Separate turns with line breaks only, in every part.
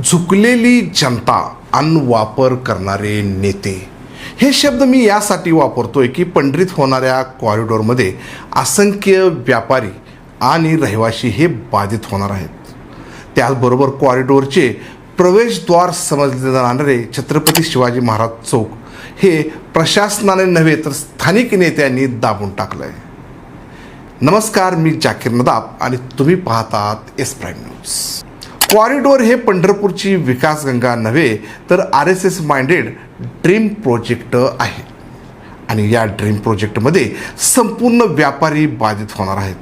झुकलेली जनता अन्न वापर करणारे नेते. हे शब्द मी यासाठी वापरतोय की पंडित होणाऱ्या कॉरिडॉरमध्ये असंख्य व्यापारी आणि रहिवासी हे बाधित होणार आहेत. त्याचबरोबर कॉरिडॉरचे प्रवेशद्वार समजले जाणारे छत्रपती शिवाजी महाराज चौक हे प्रशासनाने नव्हे तर स्थानिक नेत्यांनी दाबून टाकलं आहे नमस्कार मी जाकीर नदाब आणि तुम्ही पाहतात एस प्राईम न्यूज कॉरिडॉर हे पंढरपूरची विकासगंगा नव्हे तर R S S minded dream project आहे. आणि या ड्रीम प्रोजेक्टमध्ये संपूर्ण व्यापारी बाधित होणार आहेत.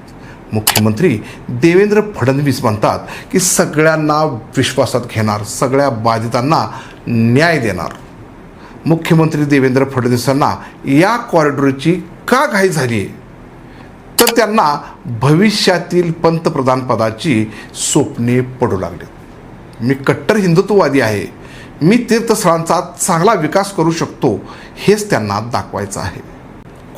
मुख्यमंत्री देवेंद्र फडणवीस म्हणतात की सगळ्यांना विश्वासात घेणार सगळ्या बाधितांना न्याय देणार. मुख्यमंत्री देवेंद्र फडणवीसांना या कॉरिडॉरची का घाई झाली आहे तर त्यांना भविष्यातील पंतप्रधानपदाची स्वप्ने पडू लागले. मी कट्टर हिंदुत्ववादी आहे. मी तीर्थस्थळांचा चांगला विकास करू शकतो हेच त्यांना दाखवायचं आहे.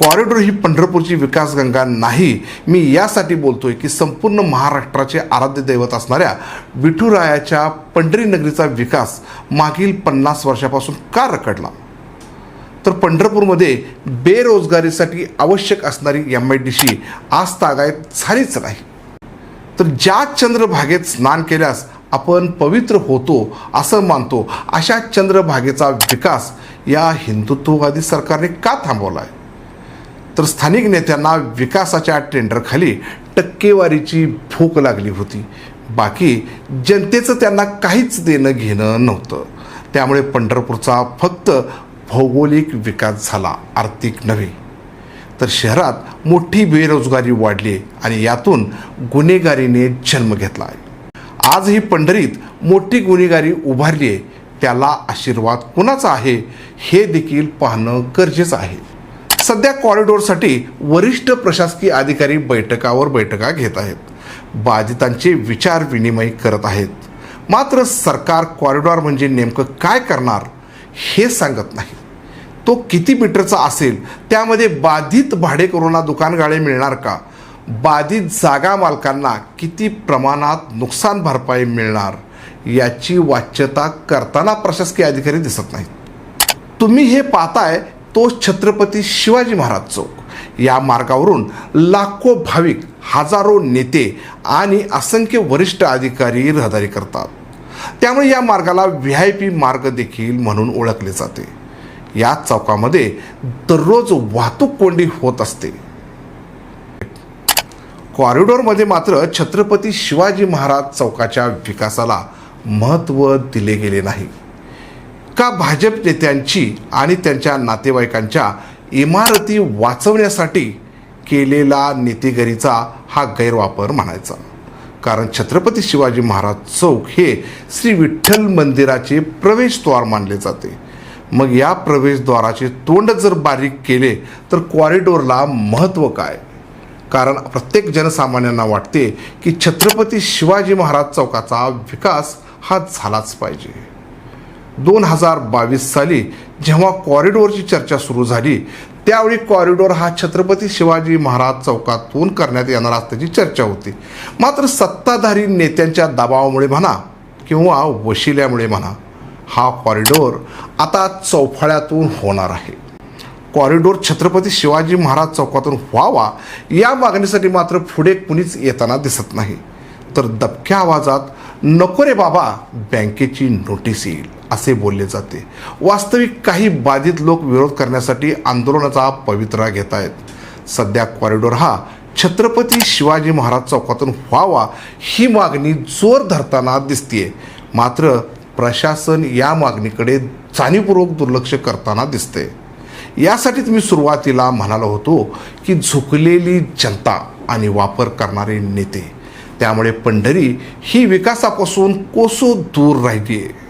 कॉरिडॉर ही पंढरपूरची विकासगंगा नाही. मी यासाठी बोलतोय की संपूर्ण महाराष्ट्राचे आराध्य दैवत असणाऱ्या विठुरायाच्या पंढरी नगरीचा विकास मागील पन्नास वर्षापासून का रखडला? तर पंढरपूरमध्ये बेरोजगारीसाठी आवश्यक असणारी एम आय डी सी आज तागायत झालीच नाही तर ज्या चंद्रभागेत स्नान केल्यास आपण पवित्र होतो असं मानतो अशा चंद्रभागेचा विकास या हिंदुत्ववादी सरकारने का थांबवला आहे तर स्थानिक नेत्यांना विकासाच्या टेंडरखाली टक्केवारीची भूक लागली होती. बाकी जनतेचं त्यांना काहीच देणं घेणं नव्हतं. त्यामुळे पंढरपूरचा फक्त भौगोलिक विकास झाला आर्थिक नव्हे. तर शहरात मोठी बेरोजगारी वाढली आणि यातून गुन्हेगारीने जन्म घेतला. आहे आज ही पंढरीत मोठी गुन्हेगारी उभारली आहे. त्याला आशीर्वाद कुणाचा आहे हे देखील पाहणं गरजेचं आहे. सध्या कॉरिडॉरसाठी वरिष्ठ प्रशासकीय अधिकारी बैठकावर बैठका घेत आहेत. बाधितांचे विचार विनिमय करत आहेत. मात्र सरकार कॉरिडॉर म्हणजे नेमकं काय करणार हे सांगत नाही तो किती मीटरचा असेल त्यामध्ये बाधित भाडेकरूंना दुकानगाळे मिळणार का? बाधित जागा मालकांना किती प्रमाणात नुकसान भरपाई मिळणार? याची वाच्यता करताना प्रशासकीय अधिकारी दिसत नाहीत. तुम्ही हे पाहताय तो छत्रपती शिवाजी महाराज चौक. या मार्गावरून लाखो भाविक हजारो नेते आणि असंख्य वरिष्ठ अधिकारी रहदारी करतात. त्यामुळे या मार्गाला व्ही आय पी मार्ग देखील म्हणून ओळखले जाते. या चौकामध्ये दररोज वाहतूक कोंडी होत असते. कॉरिडॉरमध्ये मात्र छत्रपती शिवाजी महाराज चौकाच्या विकासाला महत्त्व दिले गेले नाही. का भाजप नेत्यांची आणि त्यांच्या नातेवाईकांच्या इमारती वाचवण्यासाठी केलेला नेतेगिरीचा हा गैरवापर म्हणायचा कारण छत्रपती शिवाजी महाराज चौक हे श्री विठ्ठल मंदिराचे प्रवेशद्वार मानले जाते. मग या प्रवेशद्वाराचे तोंड जर बारीक केले तर कॉरिडॉरला महत्त्व काय? कारण प्रत्येक जनसामान्यांना वाटते की छत्रपती शिवाजी महाराज चौकाचा विकास हा झालाच पाहिजे. दोन हजार बावीस साली जेव्हा कॉरिडॉरची चर्चा सुरू झाली त्यावेळी कॉरिडॉर हा छत्रपती शिवाजी महाराज चौकातून करण्यात येणार असल्याची चर्चा होती. मात्र सत्ताधारी नेत्यांच्या दबावामुळे म्हणा किंवा वशिल्यामुळे म्हणा हा कॉरिडॉर आता चौफाळ्यातून होणार आहे. कॉरिडॉर छत्रपती शिवाजी महाराज चौकातून व्हावा या मागणीसाठी मात्र पुढे कुणीच येताना दिसत नाही. तर दबक्या आवाजात नको रे बाबा बँकेची नोटीस येईल असे बोलले जाते. वास्तविक काही बाधित लोक विरोध करण्यासाठी आंदोलनाचा पवित्रा घेत आहेत. सध्या कॉरिडॉर हा छत्रपती शिवाजी महाराज चौकातून व्हावा ही मागणी जोर धरताना दिसतीये. मात्र प्रशासन या मागणीकडे जाणीवपूर्वक दुर्लक्ष करताना दिसते यासाठीच मी सुरुवातीला म्हणालो होतो की झुकलेली जनता आणि वापर करणारे नेते. त्यामुळे पंढरी ही विकासापासून कोसो दूर राहिली आहे